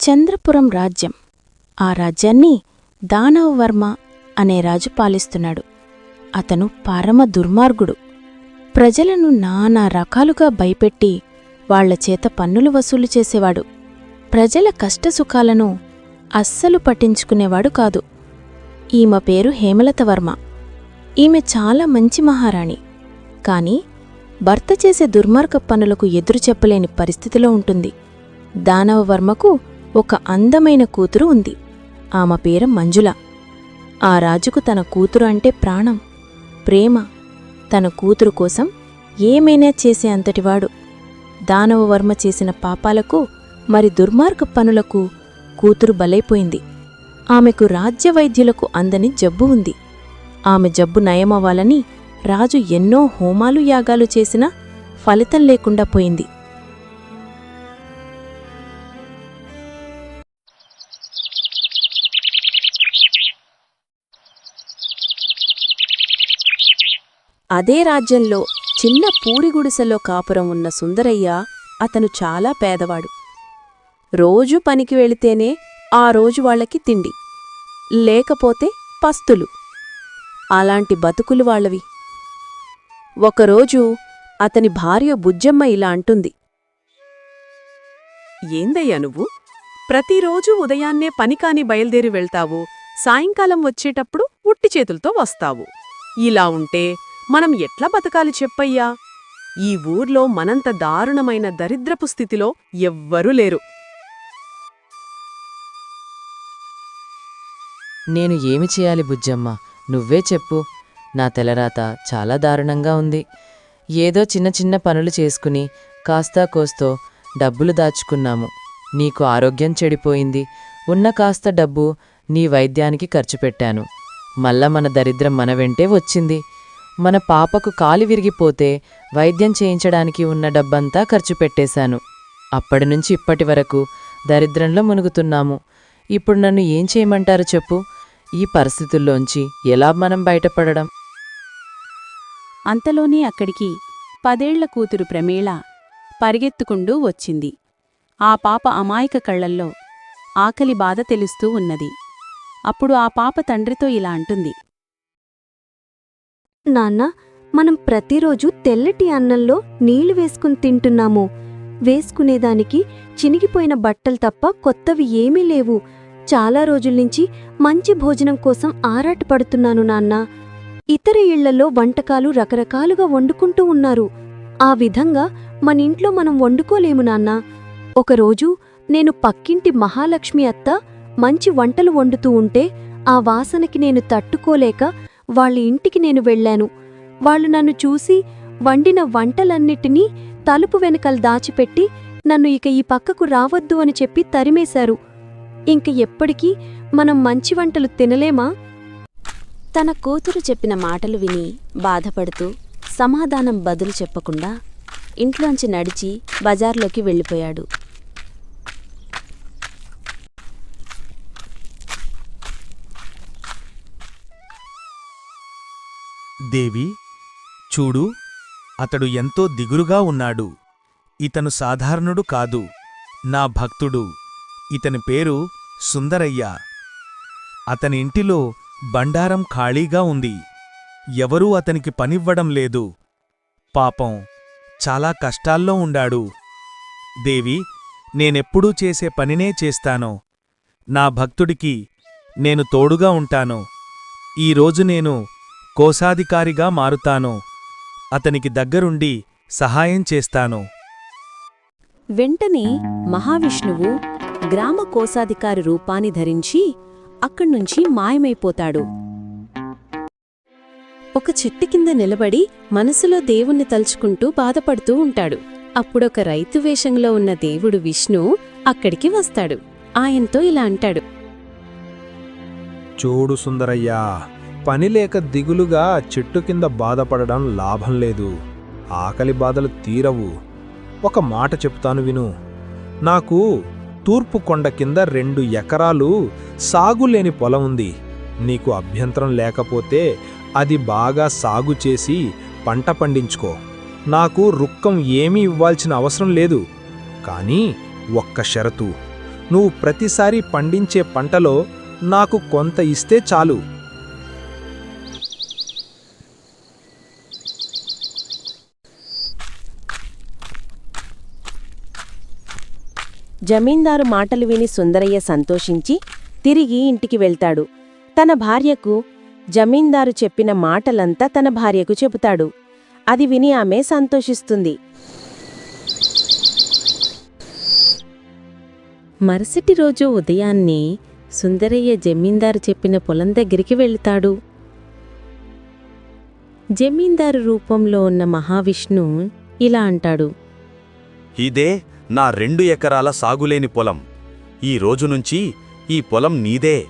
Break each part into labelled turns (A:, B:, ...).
A: చంద్రపురం రాజ్యం. ఆ రాజ్యాన్ని దానవవర్మ అనే రాజు పాలిస్తున్నాడు. అతను పరమ దుర్మార్గుడు. ప్రజలను నానా రకాలుగా భయపెట్టి వాళ్ళ చేత పన్నులు వసూలు చేసేవాడు. ప్రజల కష్టసుఖాలను అస్సలు పట్టించుకునేవాడు కాదు. ఈమె పేరు హేమలతవర్మ. ఈమె చాలా మంచి మహారాణి. కాని భర్త చేసే దుర్మార్గ పనులకు ఎదురు చెప్పలేని పరిస్థితిలో ఉంటుంది. దానవవర్మకు ఒక అందమైన కూతురు ఉంది. ఆమె పేరు మంజుల. ఆ రాజుకు తన కూతురు అంటే ప్రాణం ప్రేమ. తన కూతురు కోసం ఏమైనా చేసే అంతటివాడు? దానవవర్మ చేసిన పాపాలకు మరి దుర్మార్గ పనులకు కూతురు బలైపోయింది. ఆమెకు రాజ్యవైద్యులకు అందని జబ్బు ఉంది. ఆమె జబ్బు నయమవ్వాలని రాజు ఎన్నో హోమాలు యాగాలు చేసినా ఫలితం లేకుండా పోయింది. అదే రాజ్యంలో చిన్న పూరిగుడిసెలో కాపురం ఉన్న సుందరయ్య అతను చాలా పేదవాడు. రోజు పనికి వెళితేనే ఆ రోజు వాళ్ళకి తిండి లేకపోతే పస్తులు. అలాంటి బతుకులు వాళ్ళవి. ఒకరోజు అతని భార్య బుజ్జమ్మ ఇలా అంటుంది.
B: ఏందయ్యా నువ్వు? ప్రతిరోజూ ఉదయాన్నే పనికాని బయలుదేరి వెళ్తావు సాయంకాలం వచ్చేటప్పుడు ఉట్టి చేతులతో వస్తావు. ఇలా ఉంటే మనం ఎట్లా బతకాలి చెప్పయ్యా? ఈ ఊర్లో మనంత దారుణమైన దరిద్రపు స్థితిలో ఎవ్వరూ లేరు.
C: నేను ఏమి చేయాలి బుజ్జమ్మ? నువ్వే చెప్పు. నా తెలరాత చాలా దారుణంగా ఉంది. ఏదో చిన్న చిన్న పనులు చేసుకుని కాస్తా కోస్తో డబ్బులు దాచుకున్నాము. నీకు ఆరోగ్యం చెడిపోయింది. ఉన్న కాస్త డబ్బు నీ వైద్యానికి ఖర్చు పెట్టాను. మళ్ళా మన దరిద్రం మన వెంటే వచ్చింది. మన పాపకు కాలి విరిగిపోతే వైద్యం చేయించడానికి ఉన్న డబ్బంతా ఖర్చు పెట్టేశాను. అప్పటినుంచి ఇప్పటి వరకు దరిద్రంలో మునుగుతున్నాము. ఇప్పుడు నన్ను ఏం చేయమంటారు చెప్పు? ఈ పరిస్థితుల్లోంచి ఎలా మనం బయటపడడం?
D: అంతలోనే అక్కడికి పదేళ్ళ కూతురు ప్రమేళ పరిగెత్తుకుంటూ వచ్చింది. ఆ పాప అమాయక కళ్ళల్లో ఆకలి బాధ తెలుస్తూ ఉన్నది. అప్పుడు ఆ పాప తండ్రితో ఇలా అంటుంది.
E: నాన్న మనం ప్రతిరోజు తెల్లటి అన్నంలో నీళ్ళు వేసుకుని తింటున్నాము. వేసుకునేదానికి చినిగిపోయిన బట్టలు తప్ప కొత్తవి ఏమీ లేవు. చాలా రోజుల్నించి మంచి భోజనం కోసం ఆరాటపడుతున్నాను నాన్న. ఇతర ఇళ్ళలో వంటకాలు రకరకాలుగా వండుకుంటూ ఉన్నారు. ఆ విధంగా మన ఇంట్లో మనం వండుకోలేము నాన్న. ఒకరోజు నేను పక్కింటి మహాలక్ష్మి అత్త మంచి వంటలు వండుతూ ఉంటే ఆ వాసనకి నేను తట్టుకోలేక వాళ్ళ ఇంటికి నేను వెళ్ళాను. వాళ్ళు నన్ను చూసి వండిన వంటలన్నిటినీ తలుపు వెనకలు దాచిపెట్టి నన్ను ఇక ఈ పక్కకు రావద్దు అని చెప్పి తరిమేశారు. ఇంక ఎప్పటికీ మనం మంచి వంటలు తినలేమా?
A: తన కూతురు చెప్పిన మాటలు విని బాధపడుతూ సమాధానం బదులు చెప్పకుండా ఇంట్లోంచి నడిచి బజార్లోకి వెళ్ళిపోయాడు.
F: దేవి చూడు అతడు ఎంతో దిగురుగా ఉన్నాడు. ఇతను సాధారణుడు కాదు. నా భక్తుడు. ఇతని పేరు సుందరయ్య. అతని ఇంటిలో బండారం ఖాళీగా ఉంది. ఎవరూ అతనికి పనివ్వడం లేదు. పాపం చాలా కష్టాల్లో ఉండాడు. దేవి నేనెప్పుడూ చేసే పనినే చేస్తాను. నా భక్తుడికి నేను తోడుగా ఉంటాను. ఈరోజు నేను కోశాధికారిగా మారుతాను. అతనికి దగ్గరుండి సహాయం చేస్తాను.
D: వెంటనే మహావిష్ణువు గ్రామ కోశాధికారి రూపాన్ని ధరించి అక్కడ్నుంచి మాయమైపోతాడు. ఒక చెట్టు కింద నిలబడి మనసులో దేవుణ్ణి తలుచుకుంటూ బాధపడుతూ ఉంటాడు. అప్పుడొక రైతు వేషంలో ఉన్న దేవుడు విష్ణు అక్కడికి వస్తాడు. ఆయనతో ఇలా అంటాడు.
G: చూడు సుందరయ్యా పనిలేక దిగులుగా చెట్టు కింద బాధపడడం లాభం లేదు. ఆకలి బాధలు తీరవు. ఒక మాట చెప్తాను విను. నాకు తూర్పు కొండ కింద రెండు ఎకరాలు సాగులేని పొలం ఉంది. నీకు అభ్యంతరం లేకపోతే అది బాగా సాగు చేసి పంట పండించుకో. నాకు రుక్కం ఏమీ ఇవ్వాల్సిన అవసరం లేదు. కానీ ఒక్క షరతు. నువ్వు ప్రతిసారి పండించే పంటలో నాకు కొంత ఇస్తే చాలు.
H: జమీందారు మాటలు విని సుందరయ్య సంతోషించి తిరిగి ఇంటికి వెళ్తాడు. తన భార్యకు జమీందారు చెప్పిన మాటలంతా తన భార్యకు చెబుతాడు. అది విని ఆమె సంతోషిస్తుంది.
D: మరుసటి రోజు ఉదయాన్నే సుందరయ్య జమీందారు చెప్పిన పొలం దగ్గరికి వెళ్తాడు. జమీందారు రూపంలో ఉన్న మహావిష్ణు ఇలా అంటాడు.
I: ఇదే నా రెండు ఎకరాల సాగులేని పొలం. ఈ రోజు నుంచి ఈ పొలం నీదే.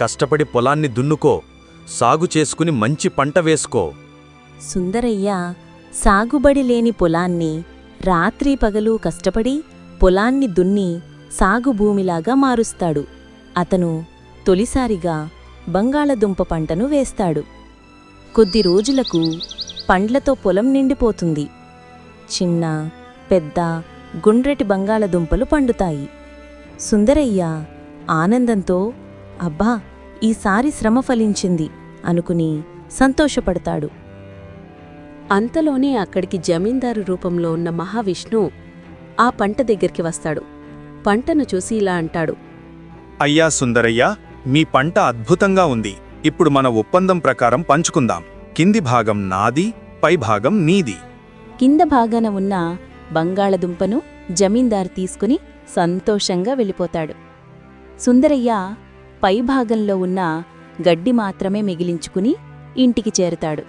I: కష్టపడి పొలాన్ని దున్నుకో. సాగు చేసుకుని మంచి పంట వేసుకో.
D: సుందరయ్య సాగుబడి లేని పొలాన్ని రాత్రి పగలు కష్టపడి పొలాన్ని దున్ని సాగుభూమిలాగా మారుస్తాడు. అతను తొలిసారిగా బంగాళదుంప పంటను వేస్తాడు. కొద్ది రోజులకు పండ్లతో పొలం నిండిపోతుంది. చిన్న పెద్ద గుండ్రటి బంగాళదుంపలు పండుతాయి. సుందరయ్య ఆనందంతో అబ్బా ఈసారి శ్రమ ఫలించింది అనుకుని సంతోషపడతాడు. అంతలోనే అక్కడికి జమీందారు రూపంలో ఉన్న మహావిష్ణు ఆ పంట దగ్గరికి వస్తాడు. పంటను చూసి ఇలా అంటాడు.
F: అయ్యా సుందరయ్య మీ పంట అద్భుతంగా ఉంది. ఇప్పుడు మన ఒప్పందం ప్రకారం పంచుకుందాం. కింది భాగం నాది పై భాగం నీది.
D: కింద భాగాన ఉన్న బంగాళదుంపను జమీందారు తీసుకుని సంతోషంగా వెళ్ళిపోతాడు. సుందరయ్య పైభాగంలో ఉన్న గడ్డి మాత్రమే మిగిలించుకుని ఇంటికి చేరుతాడు.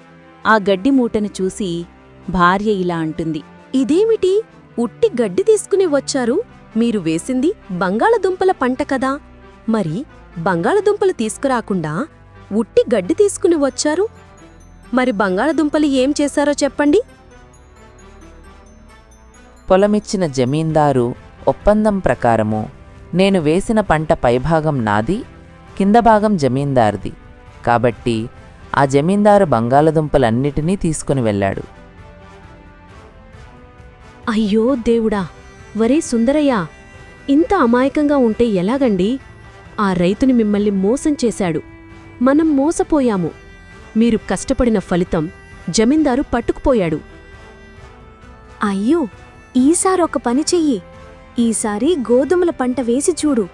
D: ఆ గడ్డి మూటను చూసి భార్య ఇలా అంటుంది
E: ఇదేమిటి? ఉట్టి గడ్డి తీసుకుని వచ్చారు? మీరు వేసింది బంగాళదుంపల పంట కదా? మరి బంగాళదుంపలు తీసుకురాకుండా ఉట్టి గడ్డి తీసుకుని వచ్చారు? మరి బంగాళదుంపలు ఏం చేశారో చెప్పండి.
C: పొలమిచ్చిన జమీందారు ఒప్పందం ప్రకారము నేను వేసిన పంట పైభాగం నాది కింద భాగం జమీందారుది. కాబట్టి ఆ జమీందారు బంగాళదుంపలన్నిటినీ తీసుకుని వెళ్ళాడు.
E: అయ్యో దేవుడా! వరే సుందరయ్య! ఇంత అమాయకంగా ఉంటే ఎలాగండి? ఆ రైతుని మిమ్మల్ని మోసం చేశాడు. మనం మోసపోయాము. మీరు కష్టపడిన ఫలితం జమీందారు పట్టుకుపోయాడు. అయ్యో! ఈసారి ఒక పని చెయ్యి. ఈసారి గోధుమల పంట వేసి చూడు.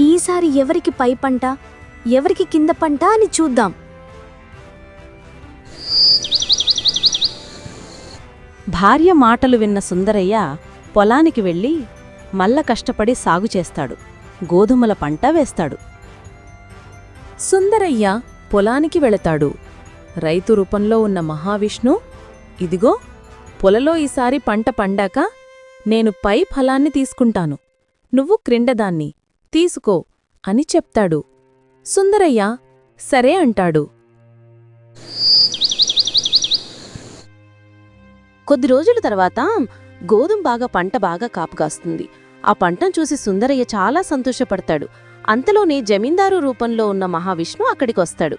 E: ఈసారి ఎవరికి పై పంట ఎవరికి కింద పంట అని చూద్దాం.
D: భార్య మాటలు విన్న సుందరయ్య పొలానికి వెళ్ళి మల్ల కష్టపడి సాగు చేస్తాడు. గోధుమల పంట వేస్తాడు. సుందరయ్య పొలానికి వెళతాడు. రైతు రూపంలో ఉన్న మహావిష్ణు ఇదిగో పొలలో ఈసారి పంట పండాక నేను పై ఫలాన్ని తీసుకుంటాను. నువ్వు క్రిండదాన్ని తీసుకో అని చెప్తాడు. సుందరయ్య సరే అంటాడు. కొద్ది రోజుల తర్వాత గోధుమ బాగా పంట బాగా కాపుగాస్తుంది ఆ పంటను చూసి సుందరయ్య చాలా సంతోషపడతాడు. అంతలోనే జమీందారు రూపంలో ఉన్న మహావిష్ణు అక్కడికొస్తాడు.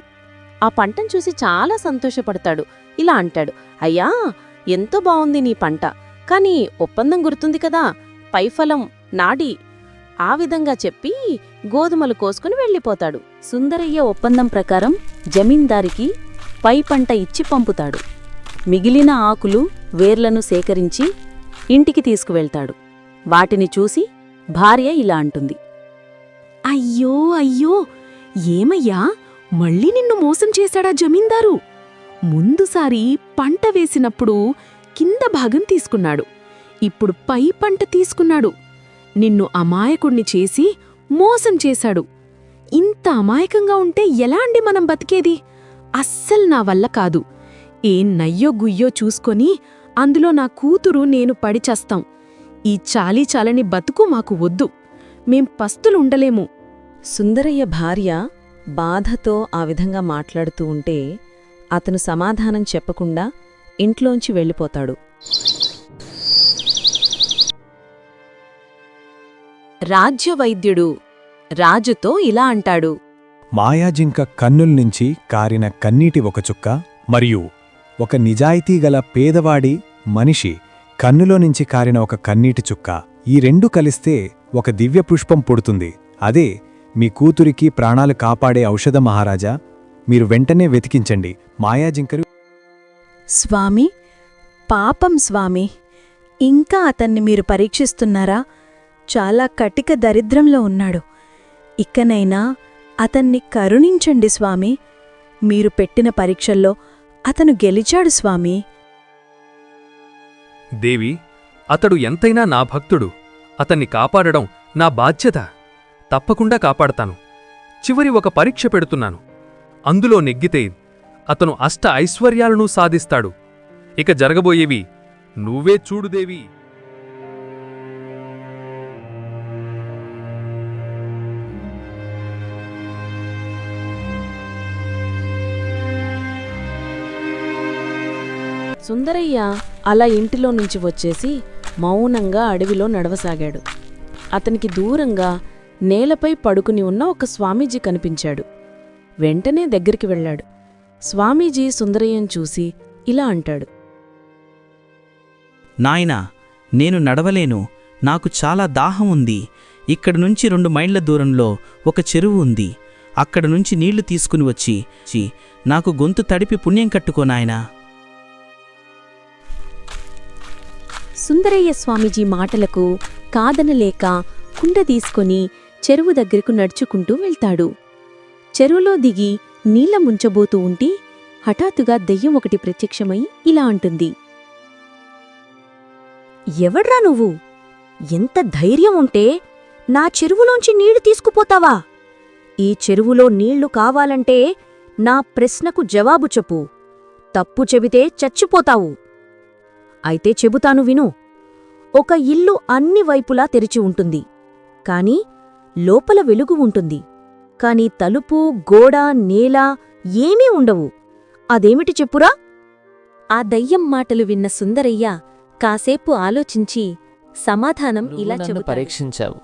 D: ఆ పంటను చూసి చాలా సంతోషపడతాడు. ఇలా అంటాడు. అయ్యా ఎంతో బావుంది నీ పంట. కాని ఒప్పందం గుర్తుంది కదా. పైఫలం నాడి ఆ విధంగా చెప్పి గోధుమలు కోసుకుని వెళ్ళిపోతాడు. సుందరయ్య ఒప్పందం ప్రకారం జమీందారికి పై పంట ఇచ్చి పంపుతాడు. మిగిలిన ఆకులు వేర్లను సేకరించి ఇంటికి తీసుకువెళ్తాడు. వాటిని చూసి భార్య ఇలా అంటుంది.
E: అయ్యో అయ్యో! ఏమయ్యా? మళ్ళీ నిన్ను మోసం చేశాడా జమీందారు? ముందుసారి పంట వేసినప్పుడు కింద భాగం తీసుకున్నాడు. ఇప్పుడు పై పంట తీసుకున్నాడు. నిన్ను అమాయకుణ్ణి చేసి మోసం చేశాడు. ఇంత అమాయకంగా ఉంటే ఎలా అండి మనం బతికేది? అస్సలు నా వల్ల కాదు. ఏం నయ్యో గుయ్యో చూసుకొని అందులో నా కూతురు నేను పడిచేస్తాం ఈ చాలీ చాలని బతుకు మాకు వద్దు. మేం పస్తులుండలేము
D: సుందరయ్య భార్య బాధతో ఆ విధంగా మాట్లాడుతూ ఉంటే అతను సమాధానం చెప్పకుండా ఇంట్లోంచి వెళ్ళిపోతాడు. రాజ్యవైద్యుడు రాజుతో ఇలా అంటాడు.
G: మాయాజింక కన్నుల్నించి కారిన కన్నీటి ఒక చుక్క మరియు ఒక నిజాయితీగల పేదవాడి మనిషి కన్నులో నుంచి కారిన ఒక కన్నీటి చుక్క. ఈ రెండు కలిస్తే
J: ఒక దివ్య పుష్పం పుడుతుంది. అదే మీ కూతురికి ప్రాణాలు కాపాడే ఔషధ మహారాజా మీరు వెంటనే వెతికించండి. మాయాజింకలు
A: స్వామి పాపం స్వామి ఇంకా అతన్ని మీరు పరీక్షిస్తున్నారా? చాలా కటిక దరిద్రంలో ఉన్నాడు. ఇకనైనా అతన్ని కరుణించండి స్వామి. మీరు పెట్టిన పరీక్షల్లో అతను గెలిచాడు స్వామి.
K: దేవి అతడు ఎంతైనా నా భక్తుడు. అతన్ని కాపాడడం నా బాధ్యత. తప్పకుండా కాపాడతాను. చివరి ఒక పరీక్ష పెడుతున్నాను. అందులో నెగ్గితే అతను అష్ట ఐశ్వర్యాలను సాధిస్తాడు. ఇక జరగబోయేవి నువ్వే చూడుదేవి
H: సుందరయ్య అలా ఇంటిలో నుంచి వచ్చేసి మౌనంగా అడవిలో నడవసాగాడు. అతనికి దూరంగా నేలపై పడుకుని ఉన్న ఒక స్వామీజీ కనిపించాడు. వెంటనే దగ్గరికి వెళ్ళాడు. స్వామీజీ సుందరయ్యను చూసి ఇలా అంటాడు.
L: నాయనా నేను నడవలేను. నాకు చాలా దాహం ఉంది. ఇక్కడి నుంచి రెండు మైళ్ళ దూరంలో ఒక చెరువు ఉంది. అక్కడ నుంచి నీళ్ళు తీసుకుని వచ్చి నాకు గొంతు తడిపి పుణ్యం కట్టుకో నాయనా.
E: సుందరయ్య స్వామీజీ మాటలకు కాదనలేక కుండ తీసుకొని చెరువు దగ్గరకు నడుచుకుంటూ వెళ్తాడు. చెరువులో దిగి నీళ్ళ ముంచబోతూ ఉంటే హఠాత్తుగా దెయ్యం ఒకటి ప్రత్యక్షమై ఇలా అంటుంది. ఎవడ్రా నువ్వు? ఎంత ధైర్యం ఉంటే నా చెరువులోంచి నీళ్ళు తీసుకుపోతావా? ఈ చెరువులో నీళ్ళు కావాలంటే నా ప్రశ్నకు జవాబు చెప్పు. తప్పు చెబితే చచ్చిపోతావు. అయితే చెబుతాను విను. ఒక ఇల్లు అన్ని వైపులా తెరిచి ఉంటుంది. కాని లోపల వెలుగు ఉంటుంది. కాని తలుపు గోడ నేల ఏమీ ఉండవు. అదేమిటి చెప్పురా? ఆ దయ్యం మాటలు విన్న సుందరయ్య కాసేపు ఆలోచించి సమాధానం ఇలా చెబుతాడు.
C: పరీక్షించావు.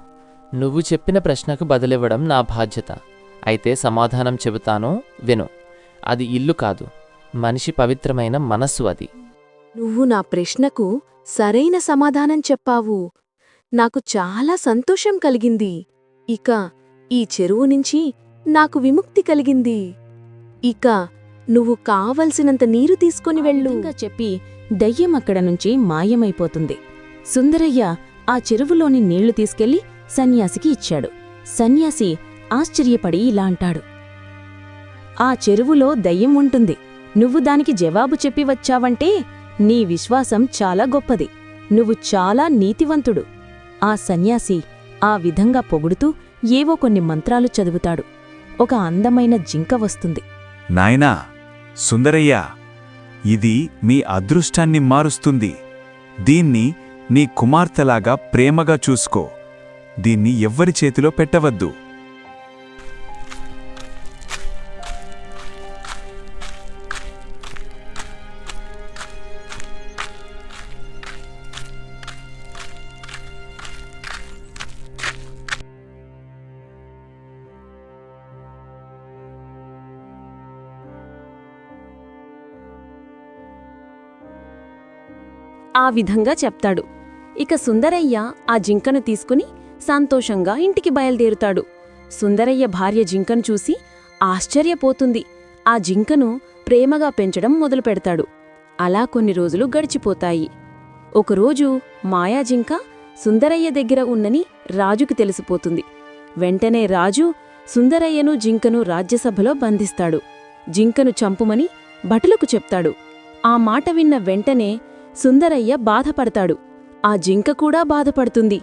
C: నువ్వు చెప్పిన ప్రశ్నకు బదులివ్వడం నా బాధ్యత. అయితే సమాధానం చెబుతాను విను. అది ఇల్లు కాదు. మనిషి పవిత్రమైన మనస్సు అది.
E: నువ్వు నా ప్రశ్నకు సరైన సమాధానం చెప్పావు. నాకు చాలా సంతోషం కలిగింది. ఇక ఈ చెరువు నుంచి నాకు విముక్తి కలిగింది. ఇక నువ్వు కావలసినంత నీరు తీసుకుని వెళ్ళు.
D: చెప్పి దయ్యం అక్కడ నుంచి మాయమైపోతుంది. సుందరయ్య ఆ చెరువులోని నీళ్ళు తీసుకెళ్ళి సన్యాసికి ఇచ్చాడు. సన్యాసి ఆశ్చర్యపడి ఇలా అంటాడు. ఆ చెరువులో దయ్యం ఉంటుంది. నువ్వు దానికి జవాబు చెప్పి వచ్చావంటే నీ విశ్వాసం చాలా గొప్పది. నువ్వు చాలా నీతివంతుడు. ఆ సన్యాసి ఆ విధంగా పొగుడుతూ ఏవో కొన్ని మంత్రాలు చదువుతాడు. ఒక అందమైన జింక వస్తుంది.
J: నాయనా సుందరయ్య ఇది మీ అదృష్టాన్ని మారుస్తుంది. దీన్ని నీ కుమార్తెలాగా ప్రేమగా చూసుకో. దీన్ని ఎవ్వరి చేతిలో పెట్టవద్దు.
D: ఆ విధంగా చెప్తాడు. ఇక సుందరయ్య ఆ జింకను తీసుకుని సంతోషంగా ఇంటికి బయలుదేరుతాడు. సుందరయ్య భార్య జింకను చూసి ఆశ్చర్యపోతుంది. ఆ జింకను ప్రేమగా పెంచడం మొదలుపెడతాడు అలా కొన్ని రోజులు గడిచిపోతాయి. ఒకరోజు మాయాజింక సుందరయ్య దగ్గర ఉన్నని రాజుకు తెలిసిపోతుంది. వెంటనే రాజు సుందరయ్యను జింకను రాజ్యసభలో బంధిస్తాడు. జింకను చంపుమని భటులకు చెప్తాడు. ఆ మాట విన్న వెంటనే సుందరయ్య బాధపడతాడు. ఆ జింక కూడా బాధపడుతుంది.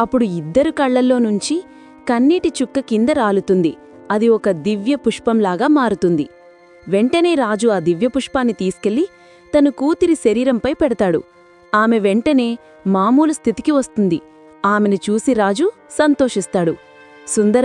D: అప్పుడు ఇద్దరు కళ్ళల్లో నుంచి కన్నీటి చుక్క కింద రాలుతుంది. అది ఒక దివ్య పుష్పంలాగా మారుతుంది. వెంటనే రాజు ఆ దివ్య పుష్పాన్ని తీసుకెళ్ళి తన కూతురి శరీరంపై పెడతాడు. ఆమె వెంటనే మామూలు స్థితికి వస్తుంది. ఆమెను చూసి రాజు సంతోషిస్తాడు. సుందరయ్య